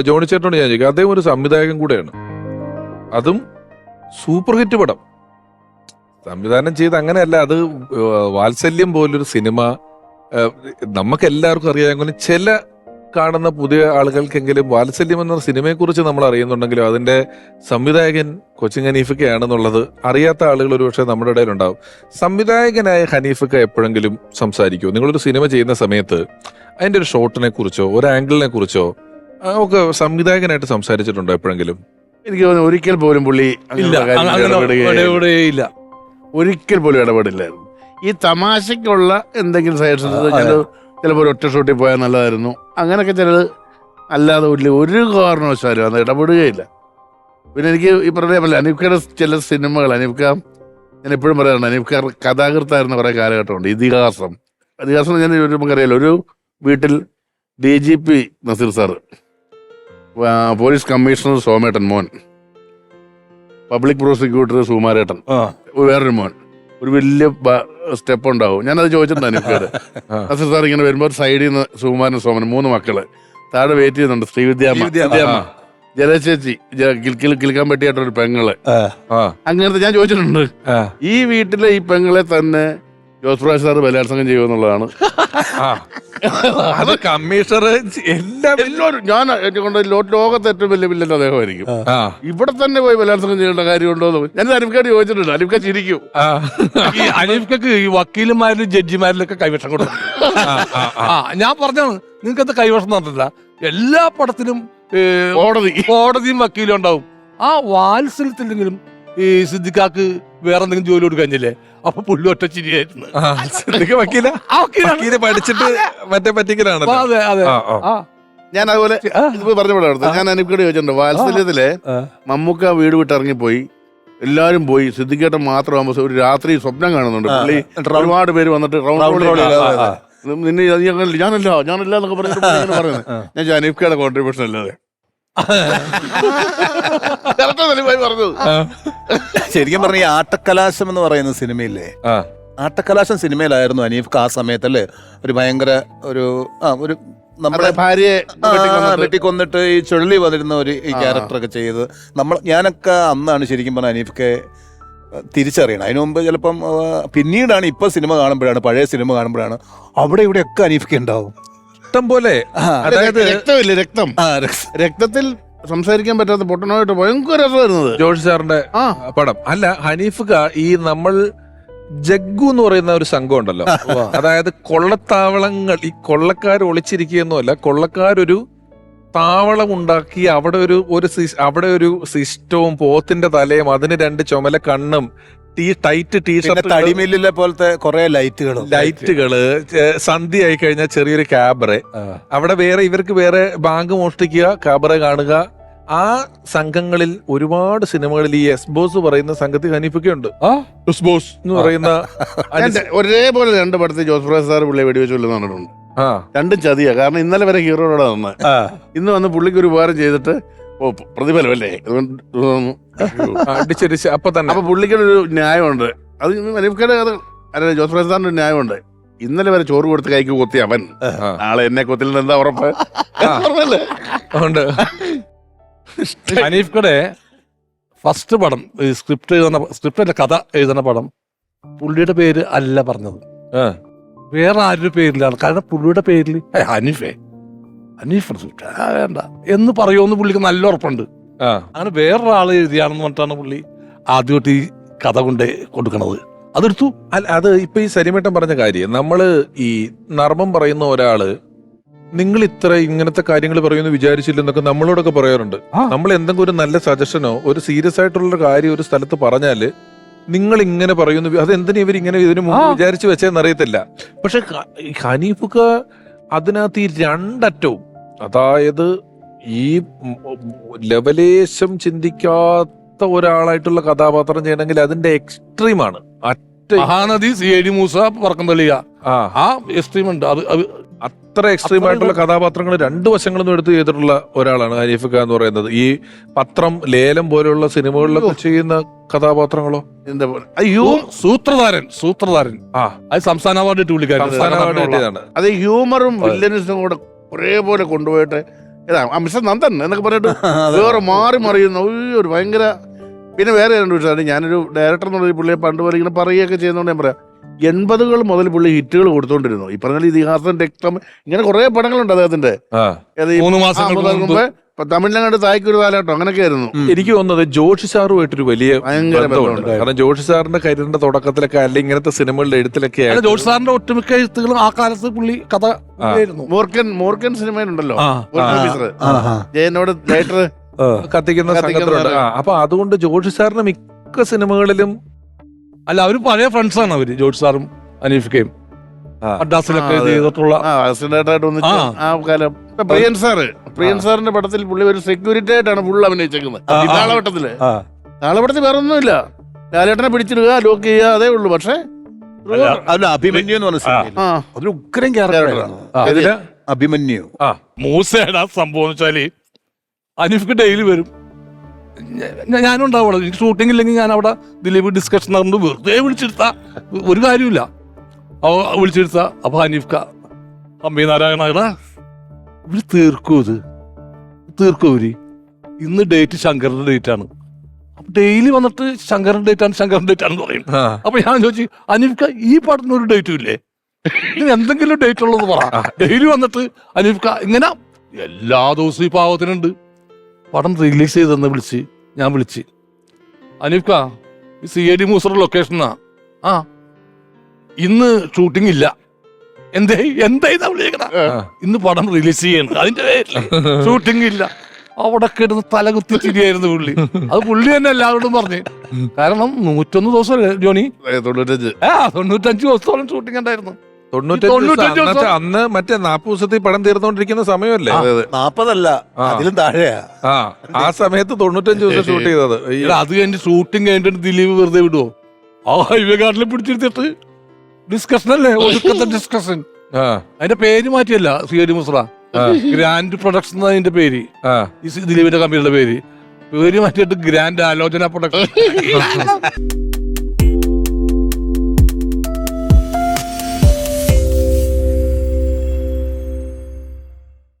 Johnny ചേട്ടനോട് ഞാൻ ചോദിക്കാം. അദ്ദേഹം ഒരു സംവിധായകൻ കൂടെയാണ്. അതും സൂപ്പർ ഹിറ്റ് പടം. സംവിധാനം ചെയ്ത് അങ്ങനെയല്ല അത് വാത്സല്യം പോലൊരു സിനിമ നമുക്ക് എല്ലാവർക്കും അറിയാമെങ്കിലും ചില കാണുന്ന പുതിയ ആളുകൾക്കെങ്കിലും വാത്സല്യം എന്ന സിനിമയെ കുറിച്ച് നമ്മൾ അറിയുന്നുണ്ടെങ്കിലും അതിന്റെ സംവിധായകൻ കൊച്ചിൻ ഹനീഫിക്കയാണെന്നുള്ളത് അറിയാത്ത ആളുകൾ ഒരുപക്ഷെ നമ്മുടെ ഇടയിലുണ്ടാവും. സംവിധായകനായ ഹനീഫക്ക എപ്പോഴെങ്കിലും സംസാരിക്കുമോ നിങ്ങളൊരു സിനിമ ചെയ്യുന്ന സമയത്ത് അതിന്റെ ഒരു ഷോട്ടിനെ കുറിച്ചോ ഒരു ആംഗിളിനെ കുറിച്ചോ ഒക്കെ സംവിധായകനായിട്ട് സംസാരിച്ചിട്ടുണ്ടോ എപ്പോഴെങ്കിലും? എനിക്ക് തോന്നുന്നു ഒരിക്കൽ പോലും പുള്ളി ഇല്ല അങ്ങനെയുള്ള ഇടപെടുകയില്ല. ഒരിക്കൽ പോലും ഇടപെടില്ലായിരുന്നു. ഈ തമാശക്കുള്ള എന്തെങ്കിലും സജഷൻസ് ആ, അതെ. ചിലപ്പോൾ ഒരു ഒറ്റ ഷൂട്ടിൽ പോയാൽ നല്ലതായിരുന്നു. അങ്ങനെയൊക്കെ ചിലത് അല്ലാതെ വലിയ ഒരു കാരണവശാലും അത് ഇടപെടുകയില്ല. പിന്നെ എനിക്ക് ഈ പറഞ്ഞ പോലെ ചില സിനിമകൾ അനീഫ്ക ഞാൻ എപ്പോഴും പറയാറുണ്ട് അനീഫ്ക കഥാകൃത്തായിരുന്ന കുറേ കാലഘട്ടമുണ്ട്. ഇതിഹാസം. ഇതിഹാസം ഞാൻ ഒരു നമുക്കറിയാലോ ഒരു വീട്ടിൽ D G P Nazeer sir police commissioner സോമേട്ടൻ മോൻ. പബ്ലിക് പ്രോസിക്യൂട്ടർ സുമാരേട്ടൻ. വേറൊരു മോൻ. ഒരു വലിയ സ്റ്റെപ്പ് ഉണ്ടാവും. ഞാനത് ചോദിച്ചിട്ടുണ്ടായിരുന്നു അനിഫയോട് ആ. സാർ ഇങ്ങനെ വരുമ്പോൾ സൈഡിൽ നിന്ന് സുകുമാരൻ സോമൻ മൂന്ന് മക്കൾ. താഴെ വെയിറ്റ് ചെയ്യുന്നുണ്ട്. ശ്രീവിദ്യാമ്മ ജലശേച്ചി കിൽക്കിൽ ജലചേച്ചി കിൽക്കാൻ പറ്റിയായിട്ടൊരു പെങ്ങൾ. അങ്ങനത്തെ ഞാൻ ചോദിച്ചിട്ടുണ്ട്. ഈ വീട്ടിലെ ഈ പെങ്ങളെ തന്നെ ജോസ് പ്രകാശ് സാറ് ബലാത്സംഗം ചെയ്യുമെന്നുള്ളതാണ് ആ. അത് കമ്മീഷണർ എല്ലാം എല്ലാവരും ഞാൻ എന്നെ കൊണ്ട് ലോകത്തെ ഏറ്റവും വലിയ വില്ലൻ അദ്ദേഹമായിരിക്കും. ആയിരിക്കും ഇവിടെ തന്നെ പോയി ബലാത്സംഗം ചെയ്യേണ്ട കാര്യമുണ്ടോ എന്ന് ഞാൻ അനിഫ്കാട് ചോദിച്ചിട്ടുണ്ട്. അനിഫ്ക ചിരിക്കും. ആ. ഈ അനീഫ്ക്ക് ഈ വക്കീലുമാരിലും ജഡ്ജിമാരിലൊക്കെ കൈവശം കൊടുക്കും. ആ ഞാൻ പറഞ്ഞാണ് നിങ്ങൾക്ക് അത് കൈവശം നടന്നില്ല എല്ലാ പടത്തിലും കോടതി. കോടതിയും വക്കീലും ഉണ്ടാവും. ആ വാത്സല്യത്തിലെങ്കിലും ഈ സിദ്ദിഖാക്ക് വേറെ എന്തെങ്കിലും ജോലി കൊടുക്കാഞ്ഞില്ലേ അപ്പൊ പുള്ളി ഒറ്റ ചിരിയായിരുന്നു. വക്കീല. വക്കീൽ പഠിച്ചിട്ട് മറ്റേ പറ്റിക്കലാണ് അതെ അതെ. ഞാൻ അതുപോലെ. ഇതിപ്പോ പറഞ്ഞ പോലെ അടുത്ത് ഞാൻ അനിഫ്കട് ചോദിച്ചിട്ടുണ്ട്. വാത്സല്യത്തിലെ. മമ്മൂക്ക വീട് വിട്ട് ഇറങ്ങിപ്പോയി. എല്ലാരും പോയി. സിദ്ദിഖേട്ടൻ മാത്രമാകുമ്പോ ഒരു രാത്രി സ്വപ്നം കാണുന്നുണ്ട്. പുള്ളി ഒരുപാട് പേര് വന്നിട്ട് റൗണ്ട്. നിന്നെ ഞാനല്ല ഞാനല്ല എന്നൊക്കെ പറഞ്ഞിട്ട് ഇങ്ങനെ പറയുന്നത്. ഞാൻ അനീഫ്കയുടെ കോൺട്രിബ്യൂഷൻ അല്ലാതെ. പറഞ്ഞത് ശരിക്കും പറഞ്ഞ ഈ ആട്ടക്കലാശം എന്ന് പറയുന്ന സിനിമയില്ലേ? ആ. ആട്ടക്കലാശം സിനിമയിലായിരുന്നു അനീഫ് ആ സമയത്തല്ലേ? ഒരു ഭയങ്കര ഒരു ആ ഒരു നമ്മുടെ ഭാര്യയെ വെട്ടിക്കൊന്നിട്ട്. ഈ ചുഴലി വന്നിരുന്ന ഒരു ഈ. ക്യാരക്ടറൊക്കെ ചെയ്ത്. നമ്മൾ ഞാനൊക്കെ അന്നാണ് ശരിക്കും പറഞ്ഞ അനീഫ്ക്ക് തിരിച്ചറിയണം. അതിനു മുമ്പ് ചിലപ്പം പിന്നീടാണ് ഇപ്പൊ സിനിമ കാണുമ്പോഴാണ് പഴയ സിനിമ കാണുമ്പോഴാണ് അവിടെ ഇവിടെയൊക്കെ അനീഫ്ക്ക് ഉണ്ടാവും. ഇഷ്ടം പോലെ. അതായത് രക്തമില്ല രക്തം? രക്തത്തിൽ സംസാരിക്കാൻ പറ്റാത്ത പൊട്ടനായിട്ട് ഭയങ്കര രസമായിരുന്നത്. ജോഷി സാറിന്റെ ആ. പടം. അല്ല ഹനീഫ് ഈ നമ്മൾ ജഗ്ഗു എന്ന് പറയുന്ന ഒരു സംഘം ഉണ്ടല്ലോ. അതായത് കൊള്ളത്താവളങ്ങൾ ഈ കൊള്ളക്കാർ ഒളിച്ചിരിക്കുകയൊന്നുമല്ല കൊള്ളക്കാരൊരു താവളം ഉണ്ടാക്കി അവിടെ ഒരു ഒരു അവിടെ ഒരു സിസ്റ്റവും പോത്തിന്റെ തലയും അതിന് രണ്ട് ചുമല കണ്ണും ടീ ടൈറ്റ് ടീഷർട്ട് തടിമില്ലിലെ പോലത്തെ കുറെ ലൈറ്റുകൾ ലൈറ്റുകൾ സന്ധി സന്ധ്യ ആയി കഴിഞ്ഞാൽ ചെറിയൊരു ക്യാബറെ. അവിടെ വേറെ ഇവർക്ക് വേറെ ബാങ്ക് മോഷ്ടിക്കുക ക്യാബറെ കാണുക. ആ സംഘങ്ങളിൽ ഒരുപാട് സിനിമകളിൽ ഈ എസ് ബോസ് പറയുന്ന സംഘത്തിൽ ഹനീഫൊക്കെയുണ്ട്? എസ് ബോസ് എന്ന് പറയുന്ന ഒരേപോലെ രണ്ട് പടത്തിൽ ജോസ് പ്രകാശ് സാർ പുള്ളിയെ വെടിവെച്ച് കൊല്ലുന്ന കണ്ടിട്ടുണ്ട് ആ. രണ്ടും ചതിയാ. കാരണം ഇന്നലെ വരെ ഹീറോയോടെ തന്നെ ഇന്ന് വന്ന് പുള്ളിക്ക് ഒരു ഉപകാരം ചെയ്തിട്ട് ഓ പ- പ്രതിഫലമല്ലേ? അതുകൊണ്ട് തോന്നുന്നു. അടിച്ചടിച്ച് അപ്പൊ തന്നെ. അപ്പൊ പുള്ളിക്കൊരു ന്യായമുണ്ട്. അത് അനീഫ്കയുടെ കഥ അല്ല ജോസഫ് പ്രകാശ് സാറിന്റെ ഒരു ന്യായമുണ്ട്. ഇന്നലെ വരെ ചോറ് കൊടുത്ത് കൈക്ക് കൊത്തി അവൻ. ആളെ നാളെ എന്നെ കൊത്തില്ലെന്ന് എന്താ ഉറപ്പ്? പറഞ്ഞല്ലേ? ഉണ്ട്. ഹനീഫ്കടെ ഫസ്റ്റ് പടം ഈ സ്ക്രിപ്റ്റ് എഴുതുന്ന സ്ക്രിപ്റ്റ് അല്ല കഥ എഴുതുന്ന പടം പുള്ളിയുടെ പേര് അല്ല പറഞ്ഞത്. വേറെ ആരുടെ പേരിലാണ്? കാരണം പുള്ളിയുടെ പേരിൽ "ഏയ് ഹനീഫേ ഹനീഫ് സൂക്ഷിച്ചു ആ വേണ്ട. എന്ന് പറയുമെന്ന് പുള്ളിക്ക് നല്ല ഉറപ്പുണ്ട്. അങ്ങനെ വേറൊരാൾ എഴുതിയാണെന്ന് പറഞ്ഞിട്ടാണ് പുള്ളി ആദ്യമായിട്ട് ഈ കഥ കൊണ്ട് കൊടുക്കണത്. അതെടുത്തു. അല്ല അത് ഇപ്പൊ ഈ സരിമേട്ടൻ പറഞ്ഞ കാര്യം നമ്മൾ ഈ നർമ്മം പറയുന്ന ഒരാൾ നിങ്ങൾ ഇത്ര ഇങ്ങനത്തെ കാര്യങ്ങൾ പറയുമെന്ന് വിചാരിച്ചില്ലെന്നൊക്കെ നമ്മളോടൊക്കെ പറയാറുണ്ട്. നമ്മൾ എന്തെങ്കിലും ഒരു നല്ല സജഷനോ ഒരു സീരിയസ് ആയിട്ടുള്ള കാര്യം ഒരു സ്ഥലത്ത് പറഞ്ഞാൽ നിങ്ങൾ ഇങ്ങനെ പറയുന്നു അത് എന്തിനാ ഇവർ ഇങ്ങനെ ഇതിനു മുമ്പ്. വിചാരിച്ചു വെച്ചതെന്ന് അറിയത്തില്ല. പക്ഷെ ഹ- ഈ ഹനീഫുക അതിനകത്ത് ഈ രണ്ടറ്റവും അതായത് ഈ ലെവലേശം ചിന്തിക്കാത്ത ഒരാളായിട്ടുള്ള കഥാപാത്രം ചെയ്യണമെങ്കിൽ അതിന്റെ എക്സ്ട്രീമാണ് Mahanadi C I D Moosa പറക്കം തെളിയ ആ എക്സ്ട്രീം ഉണ്ട്. അത് അത് അത്ര എക്സ്ട്രീം ആയിട്ടുള്ള കഥാപാത്രങ്ങൾ രണ്ടു വശങ്ങളിൽ നിന്നും എടുത്ത് ചെയ്തിട്ടുള്ള ഒരാളാണ് ഹനീഫ് ഖാൻ എന്ന് പറയുന്നത്. ഈ പത്രം ലേലം പോലെയുള്ള സിനിമകളിലൊക്കെ ചെയ്യുന്ന കഥാപാത്രങ്ങളോ? എന്താ അയ്യോ. സൂത്രധാരൻ സൂത്രധാരൻ. ആ. അത് സംസ്ഥാന അവാർഡ് കിട്ടി പുള്ളിക്കാരൻ. സംസ്ഥാന അവാർഡ് കിട്ടിയതാണ്. അത് ഹ്യൂമറും വില്ലനസും കൂടെ ഒരേപോലെ കൊണ്ടുപോയിട്ട് മിസ്റ്റർ നന്ദൻ എന്നൊക്കെ പറഞ്ഞിട്ട് വേറെ മാറി മറിയുന്ന ഒരു ഭയങ്കര പിന്നെ വേറെ രണ്ട് വിഷയമാണ് ഞാനൊരു ഡയറക്ടർ എന്നുള്ള പുള്ളിയെ പണ്ട് പോലെ ഇങ്ങനെ പറയുകയൊക്കെ ചെയ്യുന്നതുകൊണ്ട് ഞാൻ പറയാം. എൺപതുകൾ മുതൽ പുള്ളി ഹിറ്റുകൾ കൊടുത്തോണ്ടിരുന്നു. ഈ പറഞ്ഞ ഇതിഹാസം രക്തം ഇങ്ങനെ കുറെ പടങ്ങളുണ്ട് അദ്ദേഹത്തിന്റെ. മുമ്പ്. തമിഴിലങ്ങാണ്ട് തായ്ക്കൊരു കാലഘട്ടം അങ്ങനെയൊക്കെ ആയിരുന്നു എനിക്ക് തോന്നുന്നത് ജോഷി സാറുമായിട്ടൊരു വലിയ ബന്ധമുണ്ട്. കാരണം ജോഷി സാറിന്റെ കരിയറിന്റെ തുടക്കത്തിലൊക്കെ അല്ലെങ്കിൽ ഇങ്ങനത്തെ സിനിമകളുടെ എഴുത്തിലൊക്കെ ജോഷി സാറിന്റെ ഒട്ടുമിക്ക എഴുത്തുകളും ആ കാലത്ത് പുള്ളി കഥ മോർക്കൻ മൂർഖൻ സിനിമയിലുണ്ടല്ലോ. ജയനോട് ലൈറ്റർ കത്തിക്കുന്ന സംഘത്തിലുണ്ട്. അപ്പൊ അതുകൊണ്ട് ജോഷി സാറിന് മിക്ക സിനിമകളിലും അല്ല അവർ പഴയ ഫ്രണ്ട്സ് ആണ് അവർ ജോർജ് സാറും അനീഫിക്കയും. ആ, ചെയ്തിട്ടുള്ള പ്രിയൻ സാറ് പ്രിയൻ സാറിന്റെ പടത്തിൽ പുള്ളി ഒരു സെക്യൂരിറ്റി ആയിട്ടാണ് ഫുൾ അഭിനയിച്ചേക്കുന്നത് താളവട്ടത്തിൽ. താളവട്ടത്തിൽ വേറെ ഒന്നുമില്ല ലാലേട്ടനെ പിടിച്ചിടുക ലോക്ക് ചെയ്യുക അതേ ഉള്ളൂ. പക്ഷേ അല്ല അഭിമന്യു എന്ന് പറഞ്ഞ അതൊരു ഉഗ്രൻ ക്യാരക്ടറായിരുന്നു അഭിമന്യു. മൂസയുടെ സംഭവം എന്ന് വെച്ചാൽ അനീഫിക്ക് ഡെയിലി വരും. ഞ- ഞാനും എനിക്ക് ഷൂട്ടിംഗ് ഇല്ലെങ്കിൽ ഞാൻ അവിടെ ദിലീപ് ഡിസ്കഷൻ നടന്നു വെറുതെ വിളിച്ചെടുത്ത ഒരു കാര്യമില്ല അവ വിളിച്ചെടുത്ത അപ്പൊ ഹനീഫ്ക അമ്പി നാരായണ എടാ ഇവർ തീർക്കൂ ഇത്? തീർക്കൂ ഇവർ? ഇന്ന് ഡേറ്റ് ശങ്കറിന്റെ ഡേറ്റ് ആണ്. അപ്പൊ ഡെയിലി വന്നിട്ട് ശങ്കറിന്റെ ഡേറ്റ് ആണ് ശങ്കറിന്റെ ഡേറ്റ് ആണെന്ന് പറയും. അപ്പൊ ഞാൻ ചോദിച്ചു അനീഫ്ക ഈ പാട്ടിന് ഒരു ഡേറ്റും ഇല്ലേ? ഇതിന് എന്തെങ്കിലും ഡേറ്റ് ഉള്ളത് പറ. ഡെയിലി വന്നിട്ട് അനീഫ്ക ഇങ്ങനെ എല്ലാ ദിവസവും ഈ പാവത്തിനുണ്ട്. പടം റിലീസ് ചെയ്തെന്ന് വിളിച്ച് ഞാൻ വിളിച്ച്. അനീഫ്ക സി എ ഡി മൂസറ ലൊക്കേഷനാ ആ. ഇന്ന് ഷൂട്ടിംഗ് ഇല്ല. എന്തേ എന്താ വിളിക്കണ ഇന്ന് പടം റിലീസ് ചെയ്യണം അതിന്റെ ഷൂട്ടിംഗ് ഇല്ല. അവിടെ കിടന്ന് തലകുത്തി ചിരിയായിരുന്നു പുള്ളി. അത് പുള്ളി തന്നെ എല്ലാവരോടും പറഞ്ഞു. കാരണം നൂറ്റൊന്ന് ദിവസം ജോണി? തൊണ്ണൂറ്റഞ്ച്. ആ തൊണ്ണൂറ്റഞ്ച് ദിവസത്തോളം ഷൂട്ടിംഗ് ഉണ്ടായിരുന്നു. തൊണ്ണൂറ്റഞ്ച് അന്ന് മറ്റേ നാപ്പത് ദിവസത്തിൽ പടം തീർന്നുകൊണ്ടിരിക്കുന്ന സമയമല്ലേ നാപ്പതല്ല ആ. അതിലും താഴെയാ. ആ ആ സമയത്ത് തൊണ്ണൂറ്റഞ്ച് ദിവസം ഷൂട്ട് ചെയ്തത് അത് കഴിഞ്ഞ് ഷൂട്ടിംഗ് കഴിഞ്ഞിട്ട് ദിലീപ് വെറുതെ വിടുവോ? ആ ഹൈവേ കാർഡിൽ പിടിച്ചെടുത്തിട്ട് ഡിസ്കഷൻ അല്ലേ ഒടുക്കത്തെ ഡിസ്കഷൻ അതിന്റെ പേര് മാറ്റിയല്ല സിയരി മുസ്ര ഗ്രാൻഡ് പ്രൊഡക്ഷൻ അതിന്റെ പേര്. ഈ സി- ദിലീപിന്റെ കമ്പനിയുടെ പേര്. പേര് മാറ്റിയിട്ട് ഗ്രാൻഡ് ആലോചന പ്രൊഡക്ഷൻ.